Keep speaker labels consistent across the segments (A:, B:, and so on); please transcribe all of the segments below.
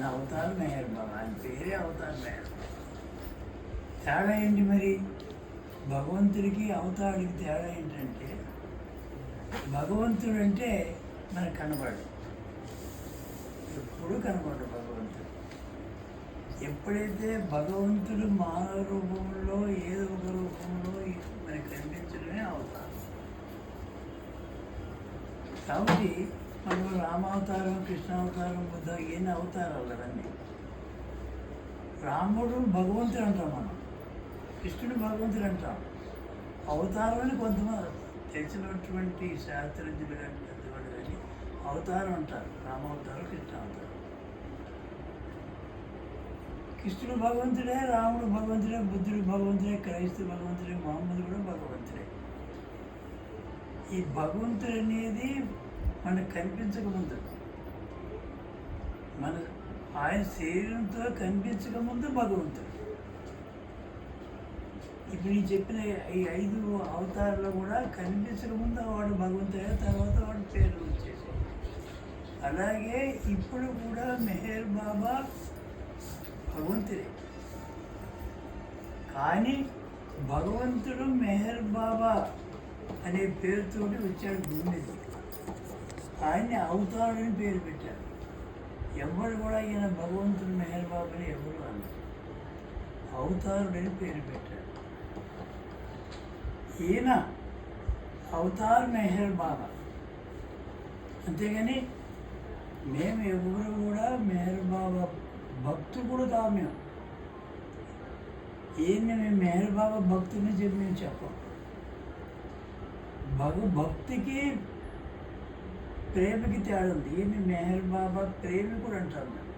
A: ఆయన అవతార్ మెహర్ బాబా ఆయన పేరే అవతార్ మెహర్ బాబా తేడా ఏంటి మరి? భగవంతుడికి అవతారుడికి తేడా ఏంటంటే భగవంతుడు అంటే మనకు కనబడు ఎప్పుడు కనబడు భగవంతుడు. ఎప్పుడైతే భగవంతుడు మానవ రూపంలో ఏదో ఒక రూపంలో మనకు కనిపించడమే అవతారం. కాబట్టి మనం రామావతారం కృష్ణావతారం బుద్ధ ఎన్ని అవతారాలు అవన్నీ రాముడు భగవంతుడు అంటాం మనం. కృష్ణుడు భగవంతుడు అంటాం అవతారాన్ని కొంతమంది తెలిసినటువంటి శాస్త్రజ్ఞులు కానీ పెద్దవాళ్ళు కానీ అవతారం అంటారు. రామావతారం కృష్ణావతారం. కృష్ణుడు భగవంతుడే రాముడు భగవంతుడే బుద్ధుడు భగవంతుడే క్రైస్తవ భగవంతుడే మహమ్మద్ కూడా భగవంతుడే. ఈ భగవంతుడు అనేది మనకు కనిపించకముందు. మన ఆయన శరీరంతో కనిపించకముందు భగవంతుడు. ఇప్పుడు ఈ చెప్పిన ఈ ఐదు అవతారాలు కూడా కనిపించకముందు వాడు భగవంతుడే తర్వాత వాడి పేరు వచ్చేసి అలాగే ఇప్పుడు కూడా మెహర్ బాబా భగవంతుడే. కానీ భగవంతుడు మెహర్ బాబా అనే పేరుతోటి వచ్చాడు భూమి ఆయన్ని అవతారుడని పేరు పెట్టారు. ఎవరు కూడా ఈయన భగవంతుడు మెహర్ బాబా అని ఎవరు అన్నారు అవతారుడని పేరు పెట్టారు. ఈయన అవతార్ మెహర్ బాబా. అంతేగాని మేము ఎవరు కూడా మెహర్ బాబా భక్తులు కూడా కావు మేము. ఈయన్ని మేము మెహర్ బాబా భక్తుని చెప్పి మేము చెప్పం. భగ భక్తికి ప్రేమకి తేడా ఉంది. ఈయన మెహర్ బాబా ప్రేమికుడు అంటారు.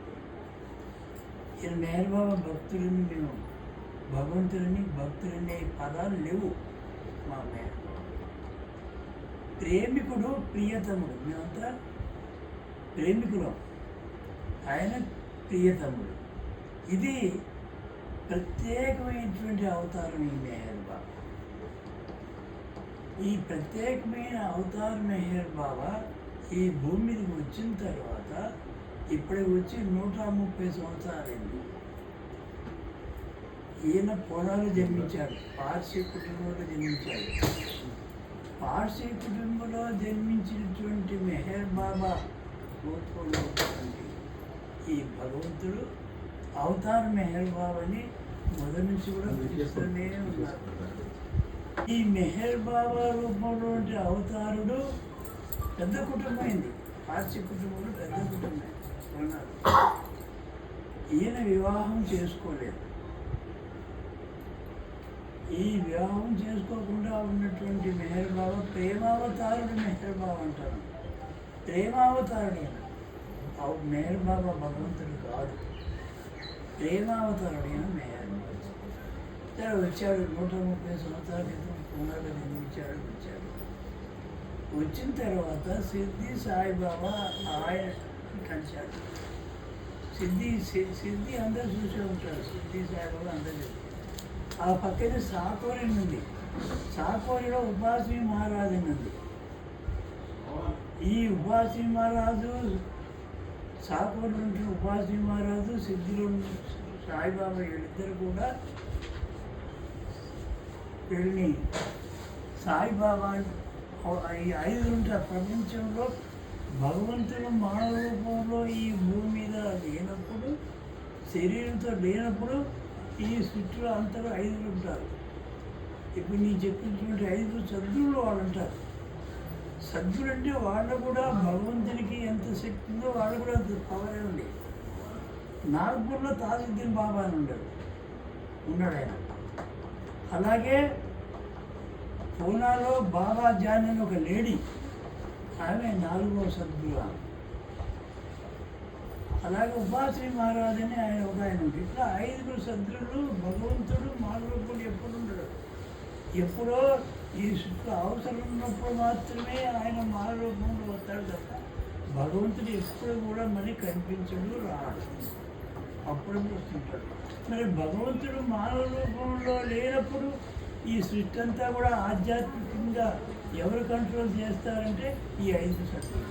A: ఈయన మెహర్ బాబా భక్తులని మేము భగవంతుడిని భక్తులనే పదాలు లేవు మా మెహర్ ప్రేమికుడు ప్రియతముడు. మేమంతా ప్రేమికులం. ఆయన ప్రియతముడు. ఇది ప్రత్యేకమైనటువంటి అవతారం ఈ మెహర్ బాబా. ఈ ప్రత్యేకమైన అవతారం మెహర్ బాబా ఈ భూమి మీదకి వచ్చిన తర్వాత ఇప్పటికి వచ్చి నూట ముప్పై సంవత్సరాలైంది. ఈయన పొలాలు జన్మించాడు పార్సీ కుటుంబంలో జన్మించాడు. పార్సీ కుటుంబంలో జన్మించినటువంటి మెహర్ బాబా రూపంలో ఈ భగవంతుడు అవతార్ మెహర్ బాబాని మొదటి నుంచి కూడా పిలుస్తూనే ఉన్నారు. ఈ మెహర్ బాబా రూపంలో అవతారుడు పెద్ద కుటుంబమైంది. పార్సీ కుటుంబంలో పెద్ద కుటుంబం ఉన్నారు ఈయన వివాహం చేసుకోలేదు. ఈ వివాహం చేసుకోకుండా ఉన్నటువంటి మెహర్ బాబా ప్రేమావతారుడు మెహర్ అంటారు. ప్రేమావతారుడు ఈయన. అవు బాబా భగవంతుడు కాదు. ప్రేమావతారుడైన మేహర్బాబు వచ్చాడు నూట ముప్పై సంవత్సరాల క్రితం పూనాలో వచ్చాడు. వచ్చిన తర్వాత సిద్ధి సాయిబాబా ఆయన కలిశాడు సిద్ధి సిద్ధి అందరూ చూసే ఉంటారు. సిద్ధి సాయిబాబా అందరూ ఆ పక్కన సాకోరి ఉంది. సాకోరిలో ఉపాసి మహారాజు ఉంది. ఈ ఉపాసి మహారాజు సాకోరి నుంచి ఉపాసి మహారాజు సిద్ధిలో సాయిబాబా వీళ్ళిద్దరు కూడా వీళ్ళని సాయిబాబా ఈ ఐదు ఉంటారు ప్రపంచంలో భగవంతుడు మానవ రూపంలో ఈ భూమి మీద లేనప్పుడు శరీరంతో లేనప్పుడు ఈ సృష్టిలో అంతలో ఐదులు ఉంటారు. ఇప్పుడు నేను చెప్పినటువంటి ఐదు సద్గురులు వాళ్ళు ఉంటారు సద్గురు అంటే వాళ్ళు కూడా భగవంతునికి ఎంత శక్తి ఉందో వాళ్ళు కూడా అంత పవరే ఉంది. నాగపూర్లో తాజుద్దీన్ బాబా అని ఉన్నాడు ఉన్నాడు ఆయన. అలాగే పూనాలో బాబా జాన్ అని ఒక లేడీ. ఆమె నాలుగో సద్గురు అలాగే ఉపాశ్రీ మహారాజ్ అని ఆయన ఒక ఆయన ఇట్లా ఐదుగురు సద్గురులు భగవంతుడు మానవుడు ఎప్పుడు ఉండడు. ఎప్పుడో ఈ శుద్ధ అవసరం ఉన్నప్పుడు మాత్రమే ఆయన మానరూపంలో వస్తాడు తప్ప భగవంతుడు ఎప్పుడు కూడా మనకి కనిపించడు రాడు. అప్పుడు చూస్తుంటాడు మరి భగవంతుడు మానవ రూపంలో లేనప్పుడు ఈ సృష్టి అంతా కూడా ఆధ్యాత్మికంగా ఎవరు కంట్రోల్ చేస్తారంటే ఈ ఐదు సత్తులు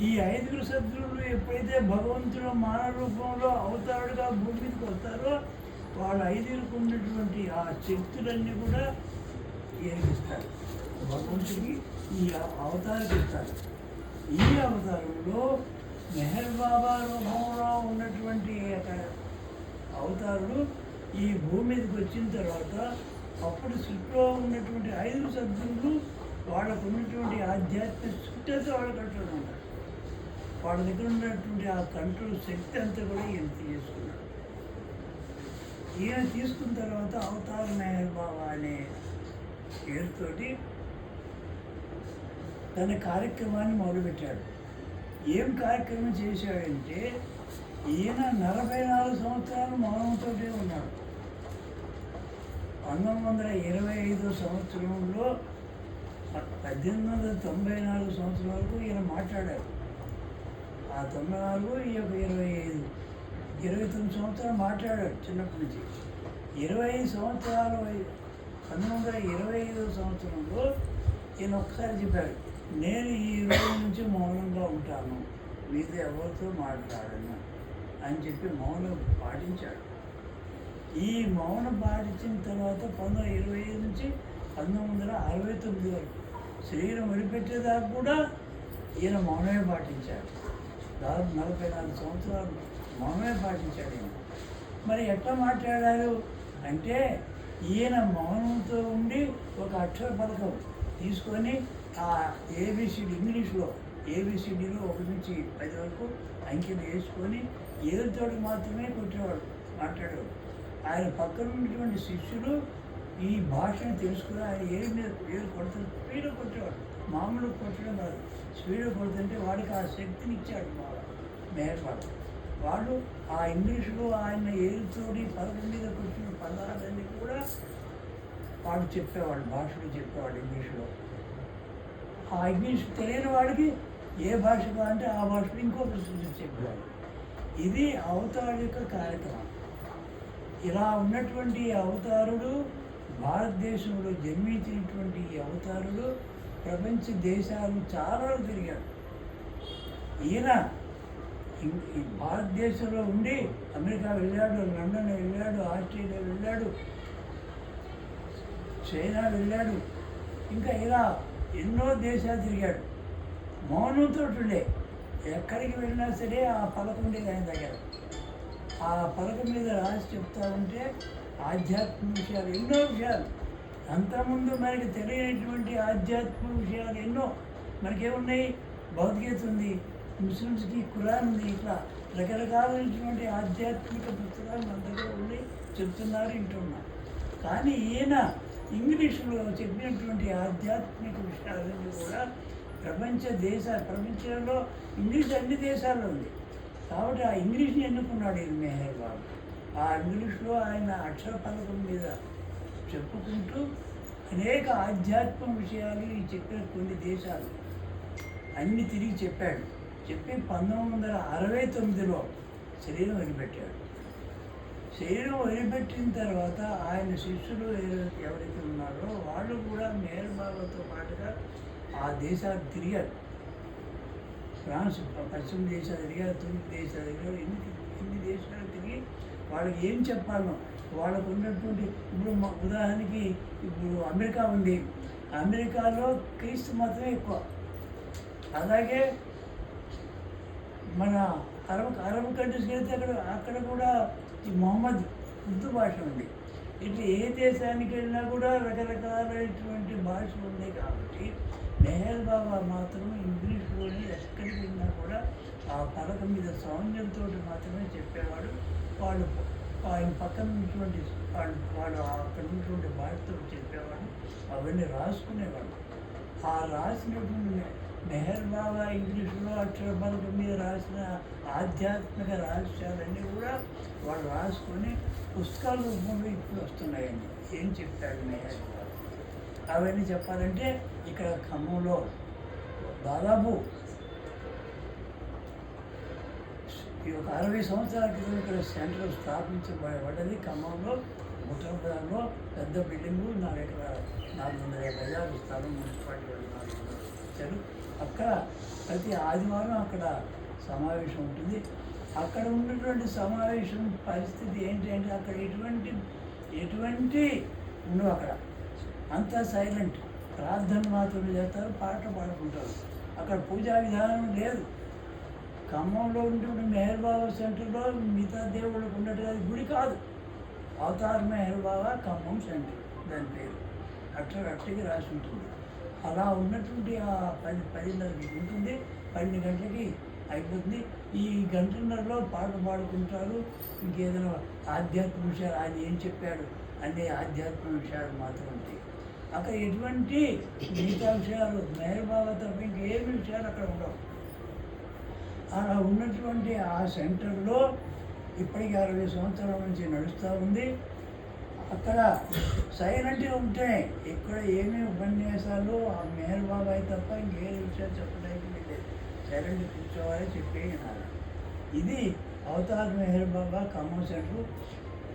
A: ఈ ఐదుగురు సద్గురులు ఎప్పుడైతే భగవంతుడు మానవ రూపంలో అవతారుడుగా భూమి మీదకి వస్తారో వాళ్ళ ఐదుగురికి ఉన్నటువంటి ఆ శక్తులన్నీ కూడా ఏర్పిస్తారు భగవంతుడికి ఈ అవతారం ఇస్తారు. ఈ అవతారంలో మెహర్ బాబా రూపంలో ఉన్నటువంటి అవతారుడు అవతారులు ఈ భూమి మీదకి వచ్చిన తర్వాత అప్పుడు సృష్టిలో ఉన్నటువంటి ఐదు సద్గురులు వాళ్ళకు ఉన్నటువంటి ఆధ్యాత్మిక శుద్ధత వాళ్ళ కంట్రోల్ ఉంటారు వాళ్ళ దగ్గర ఉన్నటువంటి ఆ కంట్రోల్ శక్తి అంతా కూడా ఈయన తీసుకున్నాడు. ఈయన తీసుకున్న తర్వాత అవతార మెహర్ బాబా అనే పేరుతోటి తన కార్యక్రమాన్ని మొదలుపెట్టాడు. ఏం కార్యక్రమం చేశాడంటే ఈయన నలభై నాలుగు సంవత్సరాలు మౌనంతో ఉన్నాడు. పంతొమ్మిది వందల ఇరవై ఐదు సంవత్సరంలో పద్దెనిమిది వందల తొంభై నాలుగు సంవత్సరాల వరకు ఈయన మాట్లాడారు ఆ తొంభై నాలుగు ఈ యొక్క ఇరవై ఐదు ఇరవై తొమ్మిది సంవత్సరాలు మాట్లాడాడు చిన్నప్పటి నుంచి. ఇరవై ఐదు సంవత్సరాలు పంతొమ్మిది వందల ఇరవై ఐదో సంవత్సరంలో ఈయన ఒకసారి చెప్పాడు నేను ఈ రోజు నుంచి మౌనంగా ఉంటాను. మీతో ఎవరితో మాట్లాడను. అని చెప్పి మౌనం పాటించాడు. ఈ మౌనం పాటించిన తర్వాత పంతొమ్మిది ఇరవై ఐదు నుంచి పంతొమ్మిది వందల అరవై తొమ్మిది వరకు శరీరం వదిలిపెట్టేదాకా కూడా ఈయన మౌనమే పాటించాడు. దాదాపు నలభై నాలుగు సంవత్సరాలు మౌనమే పాటించాడు ఈయన. మరి ఎట్లా మాట్లాడారు? అంటే ఈయన మౌనంతో ఉండి ఒక అక్షర పథకం తీసుకొని ఆ ఏబిసిడి ఇంగ్లీష్లో ఏబిసిడిలో ఒకటి నుంచి పది వరకు అంకెలు వేసుకొని ఏరుతోటి మాత్రమే కూర్చోవాడు మాట్లాడేవాడు. ఆయన పక్కన ఉన్నటువంటి శిష్యులు ఈ భాషను తెలుసుకుని ఆయన ఏది ఏది కొడుతుంది స్పీడ్ కొట్టేవాడు. మామూలు కొట్టడం కాదు. స్పీడ్ కొడుతుంటే వాడికి ఆ శక్తిని ఇచ్చాడు మా మేరపాటు వాళ్ళు ఆ ఇంగ్లీషులో ఆయన ఏరుతోడి పదకొండు మీద కూర్చున్న పదాలన్నీ కూడా వాడు చెప్పేవాడు భాషలో చెప్పేవాడు ఇంగ్లీష్లో. ఆ ఇంగ్లీష్ తెలియని వాడికి ఏ భాష అంటే ఆ భాషలో ఇంకొక చెప్పేవాడు. ఇది అవతారు యొక్క కార్యక్రమం. ఇలా ఉన్నటువంటి అవతారుడు భారతదేశంలో జన్మించినటువంటి ఈ అవతారుడు ప్రపంచ దేశాలు చాలా తిరిగాడు. ఈయన ఈ భారతదేశంలో ఉండి అమెరికా వెళ్ళాడు లండన్ వెళ్ళాడు ఆస్ట్రేలియా వెళ్ళాడు చైనా వెళ్ళాడు ఇంకా ఇలా ఎన్నో దేశాలు తిరిగాడు. మౌనంతో ఉండే ఎక్కడికి వెళ్ళినా సరే ఆ పలక ఉండేది ఆయన దగ్గర ఆ పలక మీద రాసి చెప్తా ఉంటే ఆధ్యాత్మిక విషయాలు ఎన్నో విషయాలు. అంతకుముందు మనకి తెలియనటువంటి ఆధ్యాత్మిక విషయాలు ఎన్నో మనకేమున్నాయి? భగవద్గీత ఉంది ముస్లిమ్స్కి కురాన్ ఉంది ఇట్లా రకరకాలైనటువంటి ఆధ్యాత్మిక పుస్తకాలు మన దగ్గర ఉండి చెప్తున్నారు వింటున్నారు. కానీ ఈయన ఇంగ్లీషులో చెప్పినటువంటి ఆధ్యాత్మిక విషయాలన్నీ కూడా ప్రపంచ దేశ ప్రపంచంలో ఇంగ్లీష్ అన్ని దేశాల్లో ఉంది. కాబట్టి ఆ ఇంగ్లీష్ని ఎన్నుకున్నాడు ఈయన మెహర్ బాబు. ఆ ఇంగ్లీష్లో ఆయన అక్షర పథకం మీద చెప్పుకుంటూ అనేక ఆధ్యాత్మిక విషయాలు ఈ చెప్పిన కొన్ని దేశాలు అన్ని తిరిగి చెప్పాడు. చెప్పి పంతొమ్మిది వందల అరవై తొమ్మిదిలో శరీరం వదిలిపెట్టాడు. శరీరం వదిలిపెట్టిన తర్వాత ఆయన శిష్యులు ఎవరైతే ఉన్నారో వాళ్ళు కూడా మేర్ బాబాతో పాటుగా ఆ దేశాలు తిరిగారు. ఫ్రాన్స్ పశ్చిమ దేశాలు తిరిగారు తూర్పు దేశాలు తిరిగారు ఎన్ని ఎన్ని దేశాలు తిరిగి వాళ్ళకి ఏం చెప్పాలో వాళ్ళకు ఉన్నటువంటి ఇప్పుడు ఉదాహరణకి ఇప్పుడు అమెరికా ఉంది. అమెరికాలో క్రీస్తు మతమే ఎక్కువ. అలాగే మన అరబ్ అరబ్ కంట్రీస్కి వెళ్తే అక్కడ అక్కడ కూడా ఈ మొహమ్మద్ ఉర్దూ భాష ఉంది. ఇట్లా ఏ దేశానికి వెళ్ళినా కూడా రకరకాలైనటువంటి భాషలు ఉన్నాయి కాబట్టి మెహర్ బాబా మాత్రం ఇంగ్లీష్లోనే ఎక్కడికి వెళ్ళినా కూడా ఆ పలక మీద సౌందర్యంతో మాత్రమే చెప్పేవాడు. వాళ్ళు ఆయన పక్కన ఉన్నటువంటి వాళ్ళు వాళ్ళు అక్కడ ఉన్నటువంటి భాషతో చెప్పేవాడు అవన్నీ రాసుకునేవాడు ఆ రాసినటువంటి మెహర్ బాబా ఇంగ్లీషులో అక్షర పలకం మీద రాసిన ఆధ్యాత్మిక రహస్యాలన్నీ కూడా వాళ్ళు రాసుకొని పుస్తకాల రూపంలో ఇప్పుడు వస్తున్నాయండి. ఏం చెప్తాడు మెహర్ బాబా? అవన్నీ చెప్పాలంటే ఇక్కడ ఖమ్మంలో దాదాపు ఈ ఒక అరవై సంవత్సరాల క్రితం ఇక్కడ సెంటర్ స్థాపించబడేది ఖమ్మంలో ముట్టంలో పెద్ద బిల్డింగు నాలుగు ఎకరాల నాలుగు వందల గజాలు స్థలం మున్సిపాలిటీ వాళ్ళు ఇచ్చారు అక్కడ ప్రతి ఆదివారం అక్కడ సమావేశం ఉంటుంది. అక్కడ ఉన్నటువంటి సమావేశం పరిస్థితి ఏంటి అంటే అక్కడ ఎటువంటి ఎటువంటి ఉండవు అక్కడ. అంతా సైలెంట్ ప్రార్థన మాత్రమే చేస్తారు పాట పాడుకుంటారు. అక్కడ పూజా విధానం లేదు. ఖమ్మంలో ఉండేటువంటి మెహర్ బాబా సెంటర్లో మిగతా దేవుళ్ళకు ఉన్నట్టుగా అది గుడి కాదు. అవతార్ మెహర్ బాబా ఖమ్మం సెంటర్ దాని పేరు. అట్లా అట్టకి రాసి ఉంటుంది. అలా ఉన్నటువంటి ఆ పది పదిన్నరకి ఉంటుంది. పన్నెండు గంటలకి అయిపోతుంది. ఈ గంటన్నరలో పాటలు పాడుకుంటారు. ఇంకేదైనా ఆధ్యాత్మిక విషయాలు ఆయన ఏం చెప్పాడు అనే ఆధ్యాత్మిక విషయాలు మాత్రం ఉంటాయి. అక్కడ ఎటువంటి మిగతా విషయాలు మెహర్ బాబా తప్ప ఇంకే విషయాలు అక్కడ ఉండవు. అలా ఉన్నటువంటి ఆ సెంటర్లో ఇప్పటికి అరవై సంవత్సరాల నుంచి నడుస్తూ ఉంది. అక్కడ సైలెంట్గా ఉంటే ఇక్కడ ఏమీ ఉపన్యాసాలు ఆ మేహర్ బాబాయ్ తప్ప ఇంకే విషయాలు చెప్పడానికి వెళ్ళేది సైలెంట్ కూర్చోవాలి చెప్పే ఇది అవతార్ మెహర్ బాబా కమో సెంటర్.